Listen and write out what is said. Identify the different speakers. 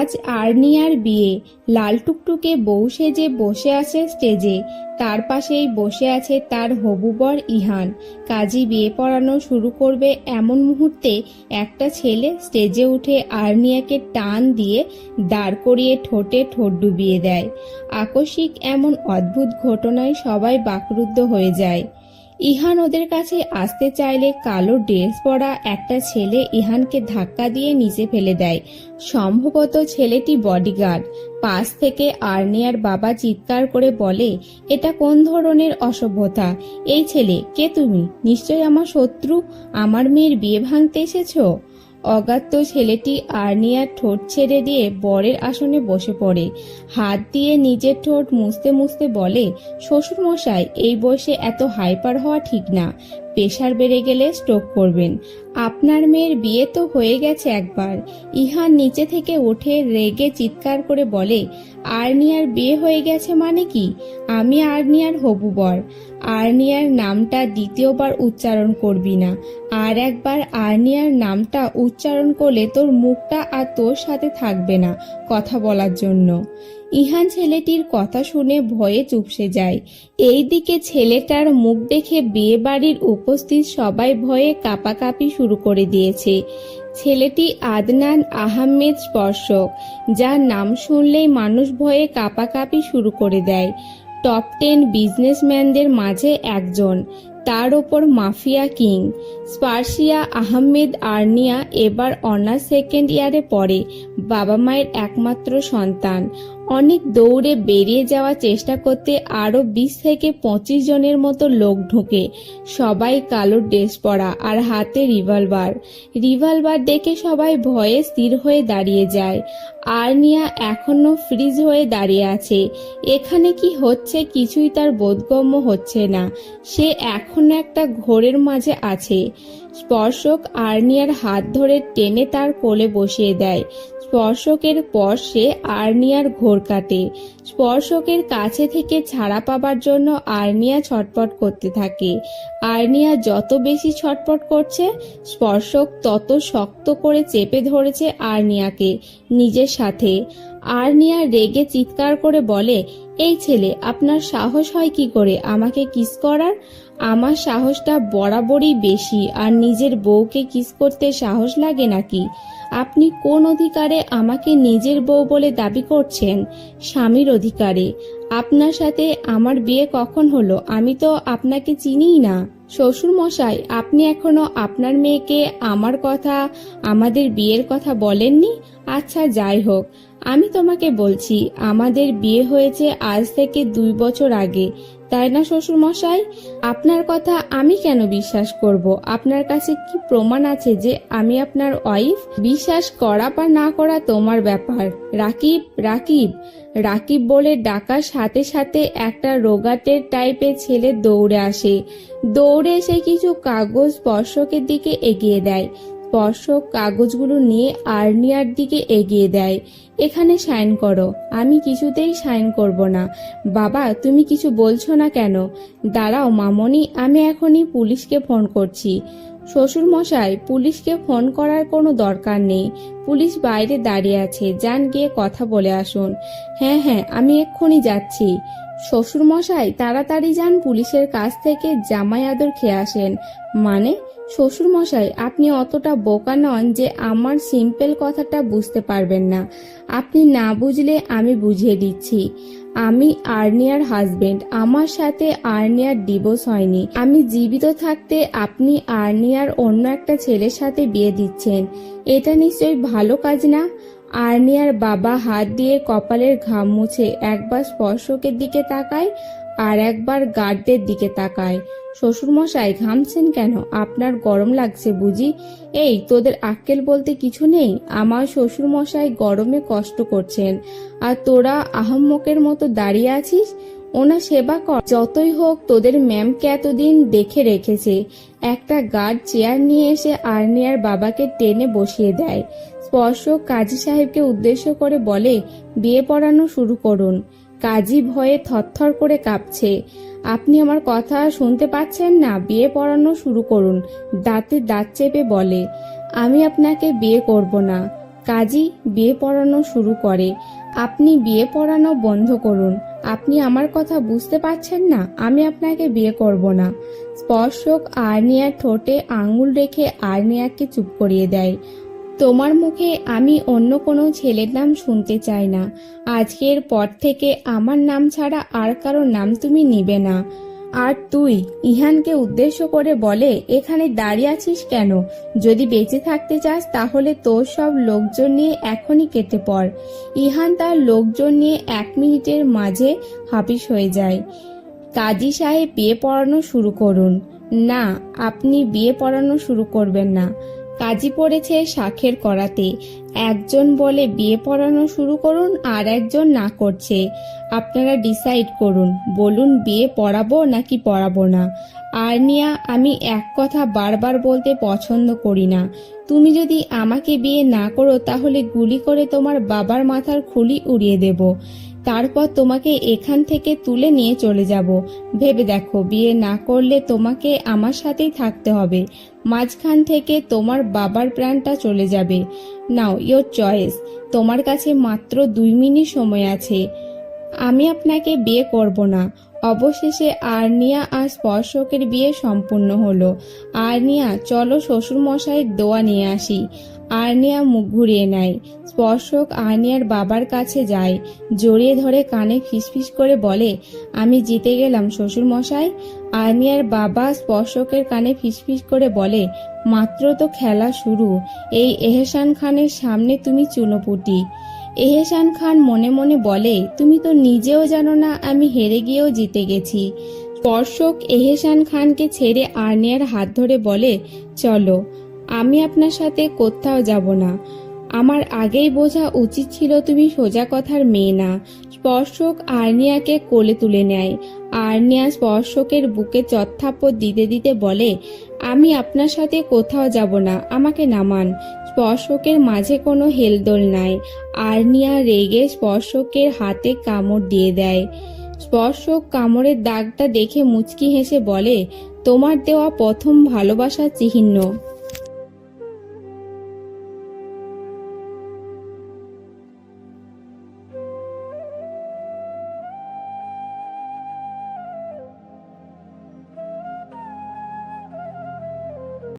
Speaker 1: আজ আর্নিয়ার বিয়ে। লাল টুকটুকে বউ সেজে বসে আছে স্টেজে। তার পাশেই বসে আছে তার হবুবর ইহান। কাজী বিয়ে পড়ানো শুরু করবে এমন মুহূর্তে একটা ছেলে স্টেজে উঠে আর্নিয়াকে টান দিয়ে দাঁড় করিয়ে ঠোঁটে ঠোঁট ডুবিয়ে দেয়। আকস্মিক এমন অদ্ভুত ঘটনায় সবাই বাকরুদ্ধ হয়ে যায়। ইহান ওদের কাছে আসতে চাইলে কালো ড্রেস পরা একটা ছেলে ইহানকে ধাক্কা দিয়ে নিচে ফেলে দেয়। সম্ভবত ছেলেটি বডিগার্ড পাশ থেকে আর্নিয়ার বাবা চিৎকার করে বলে, এটা কোন ধরনের অসভ্যতা? এই ছেলে, কে তুমি? নিশ্চয় আমার শত্রু? আমার মেয়ের বিয়ে ভাঙতে এসেছ? অগাত্য ছেলেটি আর্নিয়ার ঠোঁট ছেড়ে দিয়ে বরের আসনে বসে পড়ে। হাত দিয়ে নিজের ঠোঁট মুছতে মুছতে বলে শ্বশুর মশাই এই বয়সে এত হাইপার হওয়া ঠিক না। প্রেশার বেড়ে গেলে স্ট্রোক করবেন। আপনার মেয়ের বিয়ে তো হয়ে গেছে একবার। ইহান নিচে থেকে উঠে রেগে চিৎকার করে বলে, আর্নিয়ার বিয়ে হয়ে গেছে মানে কি? আমি আর্নিয়ার হবু বর। আর্নিয়ার নামটা দ্বিতীয়বার উচ্চারণ করবি না। আর একবার আর্নিয়ার নামটা উচ্চারণ করলে তোর মুখটা আর তোর সাথে থাকবে না কথা বলার জন্য। ইহান ছেলেটির কথা শুনে ভয়ে চুপসে যায়। এই দিকে ছেলেটার মুখ দেখে বিয়ে বাড়ির উপস্থিত সবাই ভয়ে কাপাকাপি শুরু করে দিয়েছে। ছেলেটি আদনান আহমেদ স্পর্শক, যার নাম শুনলেই মানুষ ভয়ে কাপাকাপি শুরু করে দেয়। টপ টেন বিজনেসম্যানদের মাঝে একজন, তার ওপর মাফিয়া কিং। স্পার্সিয়া আহমেদ আর্নিয়া এবার অনার্স সেকেন্ড ইয়ারে পড়ে, বাবা মায়ের একমাত্র সন্তান। অনেক দৌড়ে বেরিয়ে যাওয়ার চেষ্টা করতে আরও বিশ থেকে পঁচিশ জনের মতো লোক ঢুকে। সবাই কালো ড্রেস পরা আর হাতে রিভলভার। রিভলভার দেখে সবাই ভয়ে স্থির হয়ে দাঁড়িয়ে যায়। আর্নিয়া এখনও ফ্রিজ হয়ে দাঁড়িয়ে আছে। এখানে কি হচ্ছে কিছুই তার বোধগম্য হচ্ছে না। সে এখনও একটা ঘোরের মাঝে আছে। স্পর্শক আর্নিয়ার হাত ধরে টেনে তার কোলে বসিয়ে দেয়। স্পর্শকের পর সে আর্নিয়ার ঘোর কাটে। স্পর্শকের কাছে থেকে ছাড়া পাবার জন্য আর্নিয়া ছটপট করতে থাকে। আর্নিয়া যত বেশি ছটপট করছে, স্পর্শক তত শক্ত করে চেপে ধরেছে আর্নিয়াকে। নিজের সাথে। আর্নিয়া রেগে চিৎকার করে বলে, এই ছেলে, আপনার সাহস হয় কি করে? আমাকে কিস করার? আমার সাহসটা বরাবরই বেশি, আর নিজের বউকে কিস করতে সাহস লাগে নাকি? আপনি কোন অধিকারে আমাকে নিজের বউ বলে দাবি করছেন? স্বামীর অধিকারে। আপনার সাথে আমার বিয়ে কখন হলো? আমি তো আপনাকে চিনিই না। শ্বশুর মশাই আপনি এখনও আপনার মেয়েকে আমার কথা, আমাদের বিয়ের কথা বলেননি? আচ্ছা যাই হোক। আমি তোমাকে বলছি, আমাদের বিয়ে হয়েছে আজ থেকে দুই বছর আগে, তাই না শ্বশুর মশাই আপনার কথা আমি কেন বিশ্বাস করব? আপনার কাছে কি প্রমাণ আছে যে আমি আপনার ওয়াইফ বিশ্বাস করা বা না করা তোমার ব্যাপার। রাকিব রাকিব রাকিব বলে ডাকার সাথে সাথে একটা রোগাটের টাইপের ছেলে দৌড়ে আসে। দৌড়ে এসে কিছু কাগজ স্পর্শকের দিকে এগিয়ে দেয়। স্পর্শক কাগজগুলো নিয়ে আর্নিয়ার দিকে এগিয়ে দেয়। এখানে সাইন করো। আমি কিছুতেই সাইন করব না। বাবা, তুমি কিছু বলছো না কেন? দাঁড়াও মামনি, আমি এখনই পুলিশকে ফোন করছি। শ্বশুর মশাই পুলিশকে ফোন করার কোনো দরকার নেই। পুলিশ বাইরে দাঁড়িয়ে আছে। যান গিয়ে কথা বলে আসুন। হ্যাঁ হ্যাঁ আমি এক্ষুনি যাচ্ছি। শ্বশুর মশাই তাড়াতাড়ি যান পুলিশের কাছ থেকে জামাই আদর খেয়ে আসেন। মানে শ্বশুর মশাই আপনি অতটা বোকা নন যে আমার সিম্পল কথাটা বুঝতে পারবেন না। আপনি না বুঝলে আমি বুঝিয়ে দিচ্ছি। আমি আর্নিয়ার হাজবেন্ড। আমার সাথে আর্নিয়ার ডিভোর্স হয়নি। আমি জীবিত থাকতে আপনি আর্নিয়ার অন্য একটা ছেলের সাথে বিয়ে দিচ্ছেন। এটা নিশ্চয়ই ভালো কাজ না? আর্নিয়ার বাবা হাত দিয়ে কপালের ঘাম মুছে একবার স্পর্শকের দিকে তাকায় আর একবার গার্ডদের দিকে তাকায়। শ্বশুরমশাই, ঘামছেন কেন? আপনার গরম লাগছে বুঝি? এই, তোদের আক্কেল বলতে কিছু নেই? আমার শ্বশুরমশাই গরমে কষ্ট করছেন। আর তোরা আহম্মকের মতো দাঁড়িয়ে আছিস? ওনার সেবা কর। যতই হোক, তোদের ম্যামকে এতদিন দেখে রেখেছে। একটা গার্ড চেয়ার নিয়ে এসে আর্নিয়ার বাবাকে টেনে বসিয়ে দেয়। স্পর্শ কাজী সাহেবকে উদ্দেশ্য করে বলে, বিয়ে পড়ানো শুরু করুন। কাজী ভয়ে থরথর করে কাঁপছে। আপনি আমার কথা শুনতে পাচ্ছেন না, বিয়ে পড়ানো শুরু করুন, দাঁতে দাঁত চেপে বলে। আমি আপনাকে বিয়ে করব না। কাজী বিয়ে পড়ানো শুরু করে। আপনি বিয়ে পড়ানো বন্ধ করুন। আপনি আমার কথা বুঝতে পারছেন না, আমি আপনাকে বিয়ে করব না। স্পর্শক আর্নিয়ার ঠোঁটে আঙুল রেখে আর্নিয়াকে চুপ করিয়ে দেয়। তোমার মুখে আমি অন্য কোনো ছেলের নাম শুনতে চাই না। আজকের পর থেকে আমার নাম ছাড়া আর কারও নাম তুমি নিবে না। আর তুই ইহানকে উদ্দেশ্য করে বলে, এখানে দাঁড়িয়ে আছিস কেন? যদি বেঁচে থাকতে চাস, তাহলে তোর সব লোকজন নিয়ে এখনই কেটে পড়। ইহান তার লোকজন নিয়ে এক মিনিটের মাঝে হাপিস হয়ে যায়। কাজী সাহেব বিয়ে পড়ানো শুরু করুন। না, আপনি বিয়ে পড়ানো শুরু করবেন না। কাজী পড়েছে শাখের করাতে। একজন বলে, বিয়ে পড়ানো শুরু করুন আর একজন না করছে। আপনারা ডিসাইড করুন, বলুন বিয়ে পড়াবো নাকি পড়াবো না। আর্নিয়া, আমি এক কথা বারবার বলতে পছন্দ করি না। তুমি যদি আমাকে বিয়ে না করো, তাহলে গুলি করে তোমার বাবার মাথার খুলি উড়িয়ে দেব। তারপর তোমাকে এখান থেকে তুলে নিয়ে চলে যাব। ভেবে দেখো, বিয়ে না করলে তোমাকে আমার সাথেই থাকতে হবে। মাঝখান থেকে তোমার বাবার প্রাণটা চলে যাবে। নাও ইয়োর চয়েস তোমার কাছে মাত্র দুই মিনিট সময় আছে। আমি আপনাকে বিয়ে করব না। অবশেষে আর্নিয়া আর স্পর্শকের বিয়ে সম্পূর্ণ হলো। আর্নিয়া, চলো শ্বশুর মশাইয়ের দোয়া নিয়ে আসি। আর্নিয়া মুখ ঘুরিয়ে নেয়। স্পর্শক আর্নিয়ার বাবার কাছে যায়। জড়িয়ে ধরে কানে ফিসফিস করে বলে, আমি জিতে গেলাম শ্বশুর মশাই আর্নিয়ার বাবা স্পর্শকের কানে ফিসফিস করে বলে, মাত্র তো খেলা শুরু। এই এহসান খানের সামনে তুমি চুনোপুটি। এহেসান খান মনে মনে বলে, তুমি তো নিজেও জানো না আমি হেরে গিয়েও জিতে গেছি। স্পর্শক এহেসান খানকে ছেড়ে আর্নিয়ার হাত ধরে বলে, চলো। আমি আপনার সাথে কোথাও যাব না। আমার আগেই বোঝা উচিত ছিল তুমি সোজা কথার মেয়ে না। স্পর্শক আর্নিয়াকে কোলে তুলে নেয়। আর্নিয়া স্পর্শকের বুকে চত্থাপ্পর দিতে দিতে বলে, আমি আপনার সাথে কোথাও যাব না, আমাকে নামান। স্পর্শকের মাঝে কোনো হেলদোল নাই। আর্নিয়া রেগে স্পর্শকের হাতে কামড় দিয়ে দেয়। স্পর্শক কামড়ের দাগটা দেখে মুচকি হেসে বলে, তোমার দেওয়া প্রথম ভালোবাসার চিহ্ন।